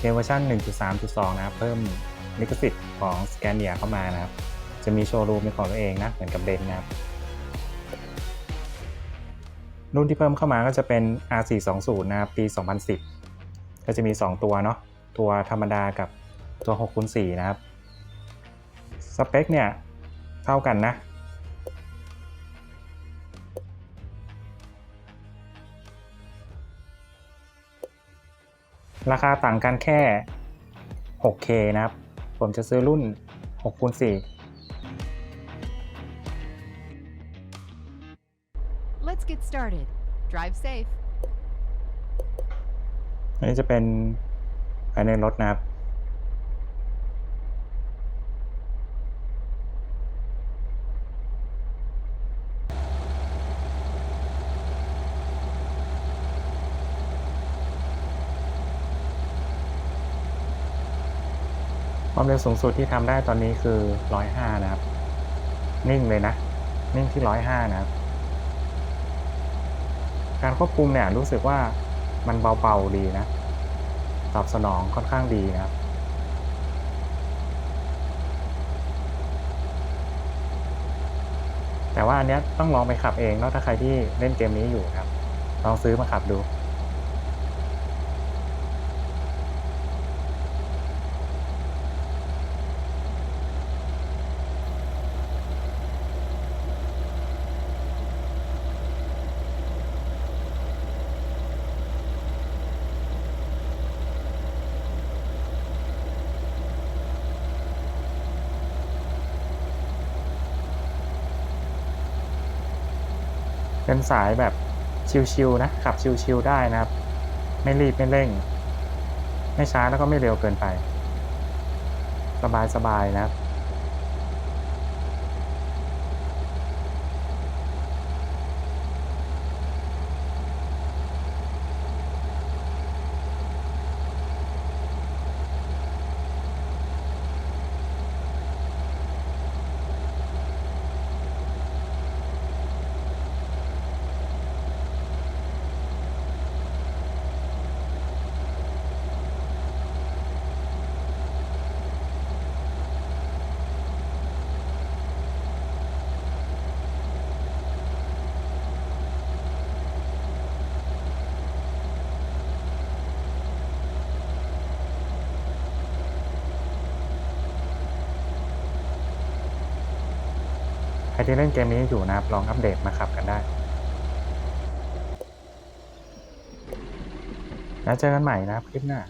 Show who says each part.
Speaker 1: เกมเวอร์ชัน1.3.2 นะครับ เพิ่มลิขสิทธิ์ของ s c a n i a เข้ามานะครับ จะมีโชว์รูมเป็นของตัวเองนะ เหมือนกับเดนนะครับ รุ่นที่เพิ่มเข้ามาก็จะเป็น R420 นะครับปี 2010 ก็จะมี 2 ตัวเนาะ ตัวธรรมดากับตัว6คูณ4นะครับ สเปคเนี่ยเท่ากันนะ ราคาต่างกันแค่ 6K นะครับ ผมจะซื้อรุ่น6คูณ4
Speaker 2: Let's get started. Drive safe.
Speaker 1: อันนี้จะเป็นภายในรถนะครับ ความเร็วสูงสุดที่ทำได้ตอนนี้คือ105นะครับ นิ่งเลยนะ นิ่งที่105นะครับ การควบคุมเนี่ยรู้สึกว่ามันเบาๆดีนะ ตอบสนองค่อนข้างดีนะครับแต่ว่าอันเนี้ยต้องลองไปขับเองเนาะถ้าใครที่เล่นเกมนี้อยู่ครับ ลองซื้อมาขับดู เป็นสายแบบชิลๆนะขับชิลๆได้นะครับ ไม่รีบไม่เร่ง ไม่ช้าแล้วก็ไม่เร็วเกินไป สบายๆนะครับ รที่เล่นเกมนี้อยู่นะครับลองอัปเดตมาขับกันได้ แล้วเจอกันใหม่นะครับคลิปหน้า